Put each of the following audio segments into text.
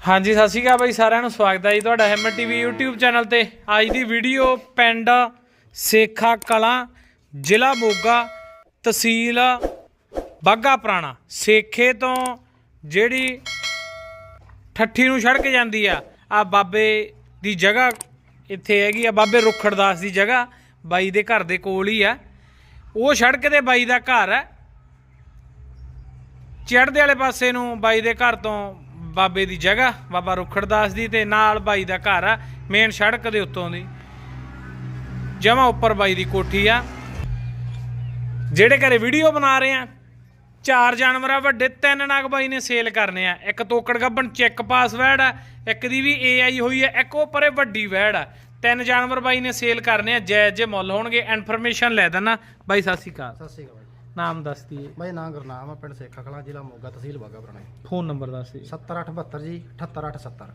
ਹਾਂਜੀ, ਸਤਿ ਸ਼੍ਰੀ ਅਕਾਲ ਬਾਈ, ਸਾਰਿਆਂ ਨੂੰ ਸਵਾਗਤ ਹੈ ਜੀ ਤੁਹਾਡਾ ਹੈਮਰ ਟੀਵੀ YouTube ਚੈਨਲ ਤੇ। ਅੱਜ ਦੀ ਵੀਡੀਓ ਪਿੰਡ ਸੇਖਾ ਕਲਾਂ, ਜ਼ਿਲ੍ਹਾ ਮੋਗਾ, ਤਹਿਸੀਲ ਬਾਗਾ ਪੁਰਾਣਾ। ਸੇਖੇ ਤੋਂ ਜਿਹੜੀ ਠੱਠੀ ਨੂੰ ਸੜਕ ਜਾਂਦੀ ਆ ਆ ਬਾਬੇ ਦੀ ਜਗ੍ਹਾ ਇੱਥੇ ਹੈਗੀ ਆ, ਬਾਬੇ ਰੁਖੜਦਾਸ ਦੀ ਜਗ੍ਹਾ, ਬਾਈ ਦੇ ਘਰ ਦੇ ਕੋਲ ਹੀ ਆ। ਉਹ ਸੜਕ ਤੇ ਬਾਈ ਦਾ ਘਰ ਹੈ ਚੜ੍ਹਦੇ ਵਾਲੇ ਪਾਸੇ ਨੂੰ ਬਾਈ ਦੇ ਘਰ ਤੋਂ ਬਾਬੇ ਦੀ ਜਗ੍ਹਾ, ਬਾਬਾ ਰੁਖੜਦਾਸ ਦੀ ਤੇ ਨਾਲ ਬਾਈ ਦਾ ਘਰ ਆ ਮੇਨ ਸੜਕ ਦੇ ਉੱਤੋਂ ਦੀ। ਜਮਾ ਉੱਪਰ ਬਾਈ ਦੀ ਕੋਠੀ ਆ। ਜਿਹੜੇ ਘਰੇ ਵੀਡੀਓ ਬਣਾ ਰਹੇ ਆ, ਚਾਰ ਜਾਨਵਰ ਆ, ਵੱਡੇ ਤਿੰਨ ਨਾਗ ਬਾਈ ਨੇ ਸੇਲ ਕਰਨੇ ਆ। ਇੱਕ ਤੋਕੜ ਗੱਬਣ, ਚੈੱਕ ਪਾਸ ਵੈੜ ਆ, ਇੱਕ ਦੀ ਵੀ ਏਆਈ ਹੋਈ ਆ, ਇੱਕ ਉਹ ਪਰੇ ਵੱਡੀ ਵੈੜ ਆ। ਤਿੰਨ ਜਾਨਵਰ ਬਾਈ ਨੇ ਸੇਲ ਕਰਨੇ ਆ ਜੈ ਜੇ ਮੁੱਲ ਹੋਣਗੇ। ਇਨਫੋਰਮੇਸ਼ਨ ਲੈ ਦੇਣਾ ਬਾਈ, ਸਤਿ ਸ਼੍ਰੀ ਅਕਾਲ। ਸਤਿ ਸ਼੍ਰੀ ਅਕਾਲ। ਨਾਮ ਦੱਸ ਦਈਏ। ਬਾਈ ਨਾਂ ਗੁਰਨਾਮ ਆ ਪਿੰਡ ਸੇਖਾ ਕਲਾਂ ਜ਼ਿਲ੍ਹਾ ਮੋਗਾ ਤਹਿਸੀਲ ਬਾਗਾ ਪੁਰਾਣਾ ਫੋਨ ਨੰਬਰ ਦੱਸ ਦਈਏ। 7872 ਜੀ 78870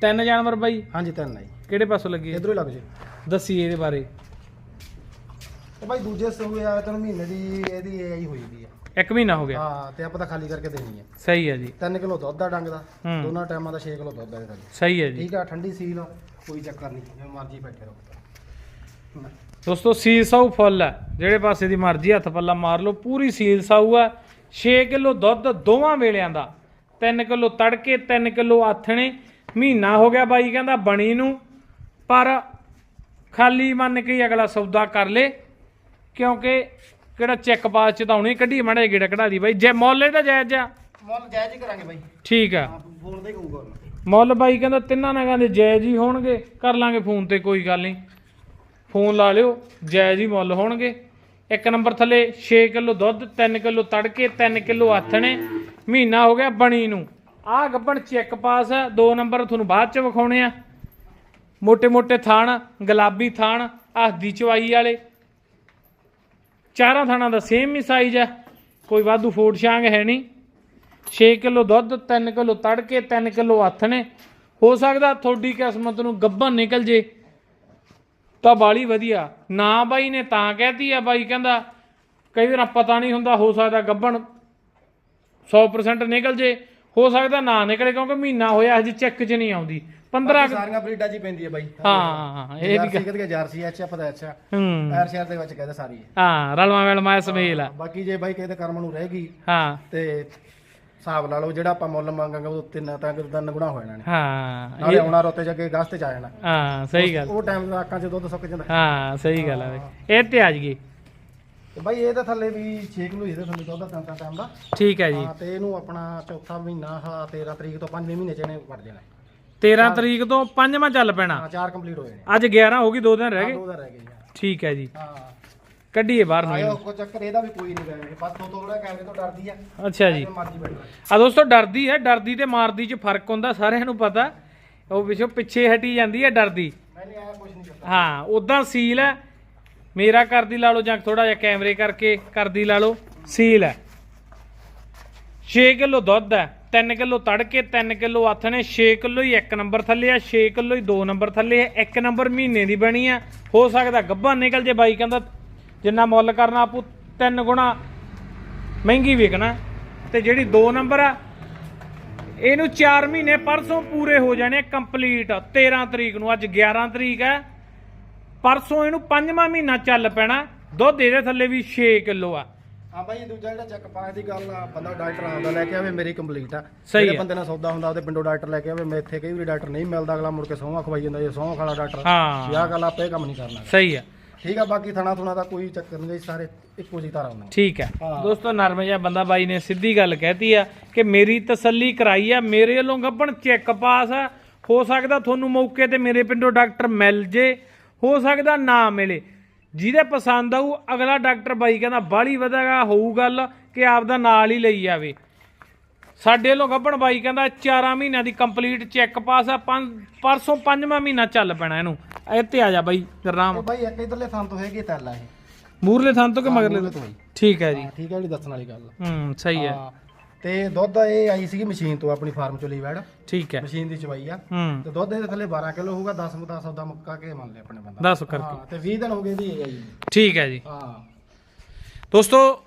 ਤਿੰਨ ਜਾਨਵਰ ਬਾਈ? ਹਾਂਜੀ ਤਿੰਨ ਆ ਜੀ। ਕਿਹੜੇ ਪਾਸੋਂ ਲੱਗੇ? ਆ? ਇਧਰੋਂ ਹੀ ਲੱਗ ਜੇ। ਦੱਸੀ ਇਹਦੇ ਬਾਰੇ। ਤੇ ਬਾਈ ਦੂਜੇ ਸੂਏ ਆ ਤੈਨੂੰ ਮਹੀਨੇ ਦੀ ਇਹਦੀ ਆਈ ਹੋਈ ਦੀ ਆ। ਇੱਕ ਮਹੀਨਾ ਹੋ ਗਿਆ? ਹਾਂ ਤੇ ਆਪਾਂ ਤਾਂ ਖਾਲੀ ਕਰਕੇ ਦੇਣੀ ਆ। ਸਹੀ ਹੈ ਜੀ। 3 ਕਿਲੋ ਦੁੱਧ ਦਾ ਡੰਗ ਦਾ। ਹੂੰ। ਦੋਨਾਂ ਟਾਈਮਾਂ ਦਾ 6 ਕਿਲੋ ਦੁੱਧ ਦਾ ਇਹਦਾ ਜੀ। ਸਹੀ ਹੈ ਜੀ। ਠੀਕ ਆ ਠੰਡੀ ਸੀਲ ਆ, ਕੋਈ ਚੱਕਰ ਨਹੀਂ ਜਿਵੇਂ ਮਰਜ਼ੀ ਬੈਠੇ ਰਹੋ। ਦੋਸਤੋ ਸੀਲ ਸਾਊ ਫੁੱਲ ਹੈ। ਜਿਹੜੇ ਪਾਸੇ ਦੀ ਮਰਜ਼ੀ ਹੱਥ ਪੱਲਾ ਮਾਰ ਲਓ। ਪੂਰੀ ਸੀਲ ਸਾਊ ਹੈ। 6 ਕਿਲੋ ਦੁੱਧ ਦੋਵਾਂ ਵੇਲਿਆਂ ਦਾ। 3 ਕਿਲੋ ਤੜਕੇ 3 ਕਿਲੋ ਆਥਣੇ। ਮਹੀਨਾ ਹੋ ਗਿਆ ਬਾਈ ਕਹਿੰਦਾ ਬਣੀ ਨੂੰ। ਪਰ ਖਾਲੀ ਮੰਨ ਕੇ ਹੀ ਅਗਲਾ ਸੌਦਾ ਕਰ ਲੇ। ਕਿਉਂਕਿ ਕਿਹੜਾ ਚੈੱਕ ਪਾਸ ਚ ਤਾਂ ਹੁਣੇ ਕੱਢੀ ਮਾੜਾ ਗੇੜਾ ਕਢਾ ਦੀ ਬਾਈ। ਜੇ ਮੁੱਲ ਇਹਦਾ ਜਾਇਜ਼ ਆ? ਮੁੱਲ ਜਾਇਜ਼ ਹੀ ਕਰਾਂਗੇ ਬਾਈ। ਠੀਕ ਆ। ਹਾਂ ਫੋਨ ਤੇ ਕਹੂਗਾ ਮੁੱਲ ਬਾਈ ਕਹਿੰਦਾ ਤਿੰਨਾਂ ਨਗਾਂ ਦੇ ਜਾਇਜ਼ ਹੀ ਹੋਣਗੇ। ਕਰ ਲਾਂਗੇ ਫੋਨ ਤੇ ਕੋਈ ਗੱਲ ਨਹੀਂ। ਫੋਨ ਲਾ ਲਿਓ ਜੈ ਜੀ ਮੁੱਲ ਹੋਣਗੇ। ਇੱਕ ਨੰਬਰ ਥੱਲੇ 6 ਕਿਲੋ ਦੁੱਧ 3 ਕਿਲੋ ਤੜਕੇ 3 ਕਿਲੋ ਆਥਣੇ। ਮਹੀਨਾ ਹੋ ਗਿਆ ਬਣੀ ਨੂੰ। ਆਹ ਗੱਬਣ ਚੈੱਕ ਪਾਸ ਹੈ ਦੋ ਨੰਬਰ ਤੁਹਾਨੂੰ ਬਾਅਦ ਚ ਵਿਖਾਉਣੇ ਆ। ਮੋਟੇ ਮੋਟੇ ਥਾਣ, ਗੁਲਾਬੀ ਥਾਣ ਆਹਦੀ ਚਵਾਈ ਵਾਲੇ। ਚਾਰਾਂ ਥਾਣਾਂ ਦਾ ਸੇਮ ਹੀ ਸਾਈਜ਼ ਹੈ ਕੋਈ ਵਾਧੂ ਫੋੜ ਛਾਂਗ ਹੈ ਨਹੀਂ। 6 ਕਿਲੋ ਦੁੱਧ 3 ਕਿਲੋ ਤੜਕੇ 3 ਕਿਲੋ ਆਥਣੇ। ਹੋ ਸਕਦਾ ਤੁਹਾਡੀ ਕਿਸਮਤ ਨੂੰ ਗੱਬਣ ਨਿਕਲ ਜੇ। ਤਾਂ ਬਾਲੀ ਵਧੀਆ। ਨਾ ਬਾਈ ਨੇ ਤਾਂ ਕਹਿਤੀ ਆ ਬਾਈ ਕਹਿੰਦਾ ਕਈ ਵਾਰ ਪਤਾ ਨਹੀਂ ਹੁੰਦਾ ਹੋ ਸਕਦਾ ਗੱਭਣ 100% ਨਿਕਲ ਜੇ। ਹੋ ਸਕਦਾ ਨਾ ਨਿਕਲੇ ਕਿਉਂਕਿ ਮਹੀਨਾ ਹੋਇਆ ਹਜੇ ਚੈੱਕ 'ਚ ਨਹੀਂ ਆਉਂਦੀ। 15 ਬਾਕੀ ਸਾਰੀਆਂ ਬਰੀਡਾਂ ਜੀ ਪੈਂਦੀ ਆ ਬਾਈ। ਹਾਂ ਇਹ ਵੀ ਕਿਤੇ ਜਾਰਸੀ ਐਚ ਹੂੰ ਐਰ ਸ਼ਹਿਰ ਦੇ ਵਿੱਚ ਕਹਿੰਦੇ ਸਾਰੀ। ਹੈ ਹਾਂ ਰਲਵਾ ਵਲਮਾ ਸਮੇਲ ਆ। ਬਾਕੀ ਜੇ ਬਾਈ ਕਿਸੇ ਦੇ ਕਰਮ ਨੂੰ ਰਹਿ ਗਈ ਹਾਂ। ਤੇ ਹਿਸਾਬ ਲਾ ਲਓ ਜਿਹੜਾ ਆਪਾਂ ਮੁੱਲ ਮੰਗਾਂਗੇ ਉਹ ਤਿੰਨ ਤਾਂ ਤਿੰਨ ਗੁਣਾ ਹੋ ਜਾਣਾ ਨੇ। ਹਾਂ ਨਾਲੇ ਆਉਣਾ ਰੋਤੇ ਜੱਗੇ ਅਗਸਤ ਚ ਆ ਜਾਣਾ। ਹਾਂ ਸਹੀ ਗੱਲ। ਉਹ ਟਾਈਮ ਦਾ ਅੱਖਾਂ 'ਚ ਦੁੱਧ ਸੁੱਕ ਜਾਂਦਾ। ਹਾਂ ਸਹੀ ਗੱਲ ਆ ਬਈ। ਇਹ ਤੇ ਆ ਜੀਏ ਤੇ ਬਾਈ ਇਹਦੇ ਥੱਲੇ ਵੀ 6 ਕਿਲੋ ਇਹਦੇ ਥੱਲੇ ਦੁੱਧ ਦਾ ਤਿੰਨ ਤਿੰਨ ਟਾਈਮ ਦਾ। ਠੀਕ ਹੈ ਜੀ। ਹਾਂ ਤੇ ਇਹਨੂੰ ਆਪਣਾ ਚੌਥਾ ਮਹੀਨਾ ਹਾ 13 ਤਰੀਕ ਤੋਂ 5ਵੇਂ ਮਹੀਨੇ ਚ ਇਹਨੇ ਵੜ ਜਾਣਾ। 13 ਤਰੀਕ ਤੋਂ ਪੰਜਵਾਂ ਚੱਲ ਪੈਣਾ। ਹਾਂ ਚਾਰ ਕੰਪਲੀਟ ਹੋ ਜਾਣੇ। ਅੱਜ 11 ਹੋ ਗਈ ਦੋ ਦਿਨ ਰਹਿ ਗਏ। ਦੋ ਦਾ ਰਹਿ ਗਏ ਜੀ ਠੀਕ ਹੈ ਜੀ। ਹਾਂ। ਕੱਢੀਏ ਬਾਹਰ ਨੂੰ ਆਇਓ ਇਹਨੂੰ। ਕੋ ਚੱਕਰ ਇਹਦਾ ਵੀ ਕੋਈ ਨਹੀਂ ਗਏ ਬਸ ਤੋਂ ਥੋੜਾ ਕੈਮਰੇ ਤੋਂ ਡਰਦੀ ਆ। ਅੱਛਾ ਜੀ। ਜਿਵੇਂ ਮਰਜ਼ੀ ਬੈਠੋ ਆ ਦੋਸਤੋ ਡਰਦੀ ਹੈ ਡਰਦੀ ਤੇ ਮਾਰਦੀ ਚ ਫ਼ਰਕ ਹੁੰਦਾ ਸਾਰਿਆਂ ਨੂੰ ਪਤਾ। ਉਹ ਪਿੱਛੋਂ ਪਿੱਛੇ ਹਟੀ ਜਾਂਦੀ ਹੈ ਡਰਦੀ। ਮੈਨੇ ਆਇਆ ਕੁਝ ਨਹੀਂ ਕਰਦਾ। ਹਾਂ ਉਦਾਂ ਸੀਲ ਹੈ। ਮੇਰਾ ਕਰਦੀ ਲਾ ਲਓ ਜਾਂ ਥੋੜਾ ਜਿਹਾ ਕੈਮਰੇ ਕਰਕੇ ਕਰਦੀ ਲਾ ਲਓ ਸੀਲ ਹੈ। 6 ਕਿਲੋ ਦੁੱਧ ਹੈ 3 ਕਿਲੋ ਤੜਕੇ 3 ਕਿਲੋ ਆਥਣੇ 6 ਕਿਲੋ ਹੀ ਇੱਕ ਨੰਬਰ ਥੱਲੇ ਆ 6 ਕਿਲੋ ਹੀ ਦੋ ਨੰਬਰ ਥੱਲੇ ਹੈ ਇੱਕ ਨੰਬਰ ਮਹੀਨੇ ਦੀ ਬਣੀ ਆ। ਹੋ ਸਕਦਾ ਗੱਭਾ ਨਿਕਲ ਜੇ ਬਾਈ ਕਹਿੰਦਾ ਜਿੰਨਾ ਮੁੱਲ ਕਰਨਾ ਆਪੂ ਤਿੰਨ ਗੁਣਾ ਮਹਿੰਗੀ ਵਿਕਣਾ ਤੇ ਜਿਹੜੀ 2 ਨੰਬਰ ਆ ਇਹਨੂੰ 4 ਮਹੀਨੇ ਪਰਸੋਂ ਪੂਰੇ ਹੋ ਜਾਣੇ ਕੰਪਲੀਟ 13 ਤਰੀਕ ਨੂੰ ਅੱਜ 11 ਤਰੀਕ ਹੈ ਪਰਸੋਂ ਇਹਨੂੰ ਪੰਜਵਾਂ ਮਹੀਨਾ ਚੱਲ ਪੈਣਾ। ਦੁੱਧ ਇਹਦੇ ਥੱਲੇ ਵੀ 6 ਕਿਲੋ ਆ। ਹਾਂ ਬਾਈ ਦੂਜਾ ਜਿਹੜਾ ਚੱਕ ਪਾਸ ਦੀ ਗੱਲ ਆ ਬੰਦਾ ਡਾਕਟਰ ਆਉਂਦਾ ਲੈ ਕੇ ਆਵੇ ਮੇਰੀ ਕੰਪਲੀਟ ਆ। ਜਿਹੜੇ। ਬੰਦੇ ਨਾਲ ਸੌਦਾ ਹੁੰਦਾ ਉਹਦੇ ਪਿੰਡੋਂ ਡਾਕਟਰ ਲੈ ਕੇ ਆਵੇ ਮੈਂ ਇੱਥੇ ਕਈ ਵਾਰੀ ਡਾਕਟਰ ਨਹੀਂ ਮਿਲਦਾ ਅਗਲਾ ਮੁੜ ਕੇ ਸੌਂਹਾਂ ਖਵਾਈ ਜਾਂਦਾ ਜੇ ਸੌਂਹ ਖਾਲਾ ਡਾਕਟਰ। ਹਾਂ। ਵਿਆਹ ਗੱਲ ਆਪੇ ਕੰਮ ਨਹੀਂ ਕਰਨਾ। ਸਹੀ ਆ। ਠੀਕ ਆ ਬਾਕੀ ਥਣਾ ਥੁਣਾ ਦਾ ਕੋਈ ਚੱਕਰ ਨਹੀਂ ਸਾਰੇ ਇੱਕੋ ਜਿਹੀ ਤਰ੍ਹਾਂ ਹੁੰਦੇ ਠੀਕ ਹੈ। ਹਾਂ। ਦੋਸਤੋ ਨਰਮ ਜਿਹਾ ਬੰਦਾ ਬਾਈ ਨੇ ਸਿੱਧੀ ਗੱਲ ਕਹਿਤੀ ਆ ਕਿ ਮੇਰੀ ਤਸੱਲੀ ਕਰਾਈ ਆ ਮੇਰੇ ਵੱਲੋਂ ਗੱਭਣ ਚੈੱਕ ਪਾਸ ਆ। ਹੋ ਸਕਦਾ ਤੁਹਾਨੂੰ ਮੌਕੇ ਤੇ ਮੇਰੇ ਪਿੰਡੋਂ ਡਾਕਟਰ ਮਿਲ ਜੇ ਹੋ ਸਕਦਾ ਨਾ ਮਿਲੇ। ਜਿਹਦੇ ਪਸੰਦ ਆਊ ਅਗਲਾ ਡਾਕਟਰ ਬਾਈ ਕਹਿੰਦਾ ਬਾਲੀ ਵਧੇਗਾ ਹੋਊ ਗੱਲ ਕਿ ਆਪਦਾ ਨਾਲ ਹੀ ਲਈ ਜਾਵੇ ਸਾਡੇ ਵੱਲੋਂ ਗੱਭਣ ਬਾਈ ਕਹਿੰਦਾ 4 ਮਹੀਨਿਆਂ ਦੀ ਕੰਪਲੀਟ ਚੈੱਕ ਪਾਸ ਆ ਪੰਜ ਪਰਸੋਂ ਪੰਜਵਾਂ ਮਹੀਨਾ ਚੱਲ ਪੈਣਾ ਇਹਨੂੰ। ਇੱਥੇ ਆ ਜਾ ਬਾਈ ਗਰਨਾਮ ਬਾਈ ਇੱਕ ਇਧਰਲੇ ਥਾਂ ਤੋਂ ਹੈਗੀ ਤੈਲਾ ਇਹ। ਮੂਰਲੇ ਥਾਂ ਤੋਂ ਕਿ ਮਗਰਲੇ ਤੋਂ। ਠੀਕ ਹੈ ਜੀ। ਹਾਂ, ਠੀਕ ਹੈ ਜਿਹੜੀ ਦੱਸਣ ਵਾਲੀ ਗੱਲ। ਹੂੰ ਸਹੀ ਹੈ। ਹਾਂ ਤੇ ਦੁੱਧ ਇਹ ਆਈ ਸੀਗੀ ਮਸ਼ੀਨ ਤੋਂ ਆਪਣੀ ਫਾਰਮ ਚੋਂ ਲਈ ਵੈੜ। ਠੀਕ ਹੈ। ਮਸ਼ੀਨ ਦੀ ਚਵਾਈ ਆ। ਹੂੰ। ਤੇ ਦੁੱਧ ਇਹਦੇ ਥੱਲੇ 12 ਕਿਲੋ ਹੋਊਗਾ 10 10 ਸੌਦਾ ਮੁੱਕਾ ਕੇ ਮੰਨ ਲਿਆ ਆਪਣੇ ਬੰਦਾ। ਦੱਸ ਕਰਕੇ। ਹਾਂ ਤੇ 20 ਦਿਨ ਹੋ ਗਏ ਦੀ ਜੀ ਠੀਕ ਹੈ ਜੀ। ਹਾਂ। ਦੋਸਤੋ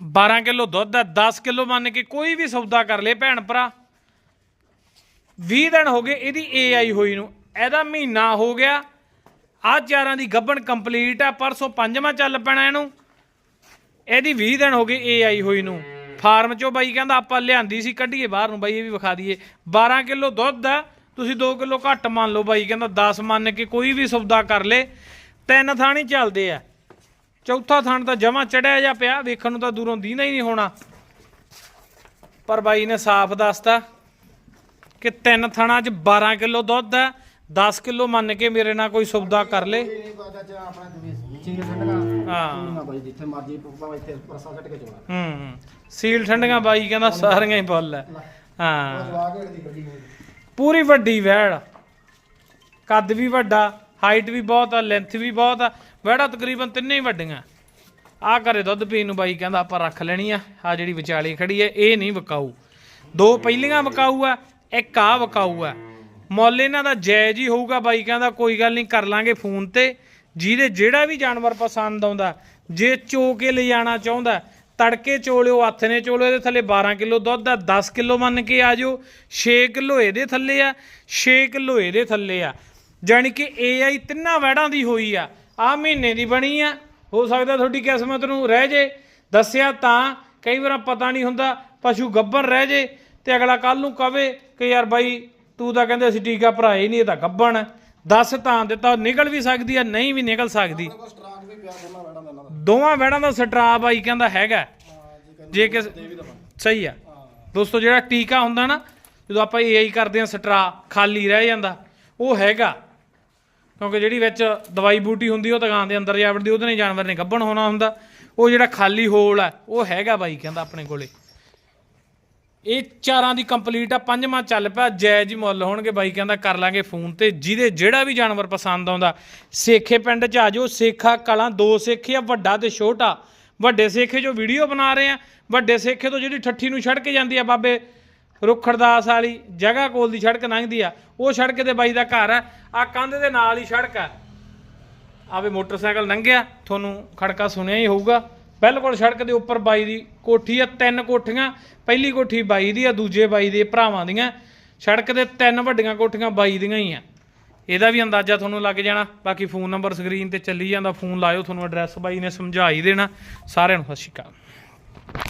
12 ਕਿਲੋ ਦੁੱਧ ਹੈ 10 ਕਿਲੋ ਮੰਨ ਕੇ ਕੋਈ ਵੀ ਸੌਦਾ ਕਰ ਲੇ ਭੈਣ ਭਰਾ। 20 ਦਿਨ ਹੋ ਗਏ ਇਹਦੀ ਏਆਈ ਹੋਈ ਨੂੰ। ਇਹਦਾ ਮਹੀਨਾ ਹੋ ਗਿਆ। ਆ ਚਾਰਾਂ ਦੀ ਗੱਬਣ ਕੰਪਲੀਟ ਆ, ਪਰਸੋਂ ਪੰਜਵਾਂ ਚੱਲ ਪੈਣਾ ਇਹਨੂੰ। ਇਹਦੀ 20 ਦਿਨ ਹੋ ਗਏ ਏ ਆਈ ਹੋਈ ਨੂੰ। ਫਾਰਮ ਚੋਂ ਬਾਈ ਕਹਿੰਦਾ ਆਪਾਂ ਲਿਆਂਦੀ ਸੀ, ਕੱਢੀਏ ਬਾਹਰ ਨੂੰ ਬਾਈ, ਇਹ ਵੀ ਵਿਖਾ ਦਈਏ। 12 ਕਿਲੋ ਦੁੱਧ ਆ, ਤੁਸੀਂ 2 ਕਿਲੋ ਘੱਟ ਮੰਨ ਲਓ ਬਾਈ, ਕਹਿੰਦਾ 10 ਮੰਨ ਕੇ ਕੋਈ ਵੀ ਸੌਦਾ ਕਰ ਲੇ। ਤਿੰਨ ਥਾਣੀ ਚੱਲਦੇ ਆ। ਚੌਥਾ ਥਾਣ ਤਾਂ ਜਮਾ ਚੜਿਆ ਜਾ ਪਿਆ, ਵੇਖਣ ਨੂੰ ਤਾਂ ਦੂਰੋਂ ਦੀਨਾ ਹੀ ਨਹੀਂ ਹੋਣਾ। ਪਰ ਬਾਈ ਨੇ ਸਾਫ਼ ਦੱਸਤਾ ਕਿ ਤਿੰਨ ਥਾਣਾ 'ਚ 12 ਕਿਲੋ ਦੁੱਧ ਹੈ 10 ਕਿਲੋ ਮੰਨ ਕੇ ਮੇਰੇ ਨਾਲ ਕੋਈ ਸੌਦਾ ਕਰ ਲੇ। ਇਹ ਨਹੀਂ ਹਾਂ, ਹੂੰ। ਸੀਲ ਠੰਡੀਆਂ ਬਾਈ ਕਹਿੰਦਾ ਸਾਰੀਆਂ ਹੀ ਫੁੱਲ ਹੈ ਹਾਂ। ਪੂਰੀ ਵੱਡੀ ਵੈੜ। ਕੱਦ ਵੀ ਵੱਡਾ ਹਾਈਟ ਵੀ ਬਹੁਤ ਆ ਲੈਂਥ ਵੀ ਬਹੁਤ ਆ। ਵੈੜਾ ਤਕਰੀਬਨ ਤਿੰਨੇ ਹੀ ਵੱਡੀਆਂ। ਆ ਘਰੇ ਦੁੱਧ ਪੀਣ ਨੂੰ ਬਾਈ ਕਹਿੰਦਾ ਆਪਾਂ ਰੱਖ ਲੈਣੀ ਆ। ਆ ਜਿਹੜੀ ਵਿਚਾਲੀ ਖੜੀ ਹੈ ਇਹ ਨਹੀਂ ਵਿਕਾਊ। ਦੋ ਪਹਿਲੀਆਂ ਵਿਕਾਊ ਆ, ਇੱਕ ਆ ਵਿਕਾਊ ਆ। ਮੁੱਲ ਇਹਨਾਂ ਦਾ ਜਾਇਜ਼ ਹੀ ਹੋਊਗਾ ਬਾਈ ਕਹਿੰਦਾ ਕੋਈ ਗੱਲ ਨਹੀਂ, ਕਰ ਲਾਂਗੇ ਫੋਨ ਤੇ। ਜਿਹਦੇ ਜਿਹੜਾ ਵੀ ਜਾਨਵਰ ਪਸੰਦ ਆਉਂਦਾ, ਜੇ ਚੋ ਕੇ ਲਿਜਾਣਾ ਚਾਹੁੰਦਾ, ਤੜਕੇ ਚੋਲਿਓ ਹੱਥ ਨੇ ਚੋਲਿਓ ਇਹਦੇ ਥੱਲੇ 12 ਕਿਲੋ ਦੁੱਧ ਆ 10 ਕਿਲੋ ਮੰਨ ਕੇ ਆ ਜਾਓ 6 ਕਿਲੋ ਇਹਦੇ ਥੱਲੇ ਆ 6 ਕਿਲੋ ਇਹਦੇ ਥੱਲੇ ਆ। ਜਾਣੀ ਕਿ AI ਤਿੰਨਾਂ ਵੈੜਾਂ ਦੀ ਹੋਈ ਆ ਆ ਮਹੀਨੇ ਦੀ ਬਣੀ ਆ, ਹੋ ਸਕਦਾ ਤੁਹਾਡੀ ਕਿਸਮਤ ਨੂੰ ਰਹਿ ਜੇ। ਦੱਸਿਆ ਤਾਂ ਕਈ ਵਾਰ ਪਤਾ ਨਹੀਂ ਹੁੰਦਾ, ਪਸ਼ੂ ਗੱਭਣ ਰਹਿ ਜੇ, ਤੇ ਅਗਲਾ ਕੱਲ ਨੂੰ ਕਵੇ ਕਿ ਯਾਰ ਬਾਈ ਤੂੰ ਤਾਂ ਕਹਿੰਦੇ ਅਸੀਂ ਟੀਕਾ ਭਰਾਏ ਨਹੀਂ ਇਹ ਤਾਂ ਗੱਭਣ ਹੈ। ਦੱਸ ਤਾਂ ਦਿੱਤਾ ਨਿਕਲ ਵੀ ਸਕਦੀ ਆ ਨਹੀਂ ਵੀ ਨਿਕਲ ਸਕਦੀ। ਕੋਈ ਸਟਰਾਕ ਵੀ ਪਿਆ ਦੋਨਾਂ ਵੈੜਾਂ ਦਾ ਇਹਨਾਂ ਦਾ। ਦੋਵਾਂ ਵੈੜਾਂ ਦਾ ਸਟਰਾ ਬਾਈ ਕਹਿੰਦਾ ਹੈਗਾ। ਹਾਂ ਜੀ ਕਹਿੰਦੇ ਜੇ ਕਿਸ ਸਹੀ ਆ। ਦੋਸਤੋ ਜਿਹੜਾ ਟੀਕਾ ਹੁੰਦਾ ਨਾ ਜਦੋਂ ਆਪਾਂ ਏਆਈ ਕਰਦੇ ਆ ਸਟਰਾ ਖਾਲੀ ਰਹਿ ਜਾਂਦਾ ਉਹ ਹੈਗਾ। ਕਿਉਂਕਿ ਜਿਹੜੀ ਵਿੱਚ ਦਵਾਈ ਬੂਟੀ ਹੁੰਦੀ ਉਹ ਤਗਾਂ ਦੇ ਅੰਦਰ ਜਾ ਵੜਦੀ ਉਹਦੇ ਨਾਲ ਜਾਨਵਰ ਨੇ ਗੱਭਣ ਹੋਣਾ ਹੁੰਦਾ। ਉਹ ਜਿਹੜਾ ਖਾਲੀ ਹੋਲ ਆ ਉਹ ਹੈਗਾ ਬਾਈ ਕਹਿੰਦਾ ਆਪਣੇ ਕੋਲੇ। ਇਹ ਚਾਰਾਂ ਦੀ ਕੰਪਲੀਟ ਆ, ਪੰਜਵਾਂ ਚੱਲ ਪਿਆ, ਜਾਇਜ਼ ਹੀ ਮੁੱਲ ਹੋਣਗੇ ਬਾਈ, ਕਹਿੰਦਾ ਕਰ ਲਾਂਗੇ ਫੋਨ ਤੇ, ਜਿਹਦੇ ਜਿਹੜਾ ਵੀ ਜਾਨਵਰ ਪਸੰਦ ਆਉਂਦਾ। ਸੇਖੇ ਪਿੰਡ ਚ ਆ ਜਾਓ, ਸੇਖਾ ਕਲਾਂ, ਦੋ ਸੇਖੇ ਆ, ਵੱਡਾ ਤੇ ਛੋਟਾ। ਵੱਡੇ ਸੇਖੇ ਜੋ ਵੀਡੀਓ ਬਣਾ ਰਹੇ ਆ, ਵੱਡੇ ਸੇਖੇ ਤੋਂ ਜਿਹੜੀ ਠੱਠੀ ਨੂੰ ਛੱਡ ਕੇ ਜਾਂਦੀ ਆ ਬਾਬੇ ਰੁਖੜਦਾਸ ਵਾਲੀ, ਜਗ੍ਹਾ ਕੋਲ ਦੀ ਸੜਕ ਲੰਘਦੀ ਆ, ਉਹ ਸੜਕ ਤੇ ਬਾਈ ਦਾ ਘਰ ਆ ਆ ਕੰਧ ਦੇ ਨਾਲ ਹੀ ਸੜਕ ਆ। ਆਵੇ ਮੋਟਰਸਾਈਕਲ ਲੰਘਿਆ, ਤੁਹਾਨੂੰ ਖੜਕਾ ਸੁਣਿਆ ਹੀ ਹੋਊਗਾ। ਬਿਲਕੁਲ ਸੜਕ ਦੇ ਉੱਪਰ ਬਾਈ ਦੀ ਕੋਠੀ ਆ, ਤਿੰਨ ਕੋਠੀਆਂ। ਪਹਿਲੀ ਕੋਠੀ ਬਾਈ ਦੀ ਆ, ਦੂਜੇ ਬਾਈ ਦੇ ਭਰਾਵਾਂ ਦੀਆਂ। ਸੜਕ ਦੇ ਤਿੰਨ ਵੱਡੀਆਂ ਕੋਠੀਆਂ ਬਾਈ ਦੀਆਂ ਹੀ ਆ। ਇਹਦਾ ਵੀ ਅੰਦਾਜ਼ਾ ਤੁਹਾਨੂੰ ਲੱਗ ਜਾਣਾ। ਬਾਕੀ ਫੋਨ ਨੰਬਰ ਸਕਰੀਨ ਤੇ ਚੱਲੀ ਜਾਂਦਾ। ਫੋਨ ਲਾਇਓ ਤੁਹਾਨੂੰ ਐਡਰੈਸ ਬਾਈ ਨੇ ਸਮਝਾ ਹੀ ਦੇਣਾ। ਸਾਰਿਆਂ ਨੂੰ ਸਤਿ ਸ਼੍ਰੀ ਅਕਾਲ।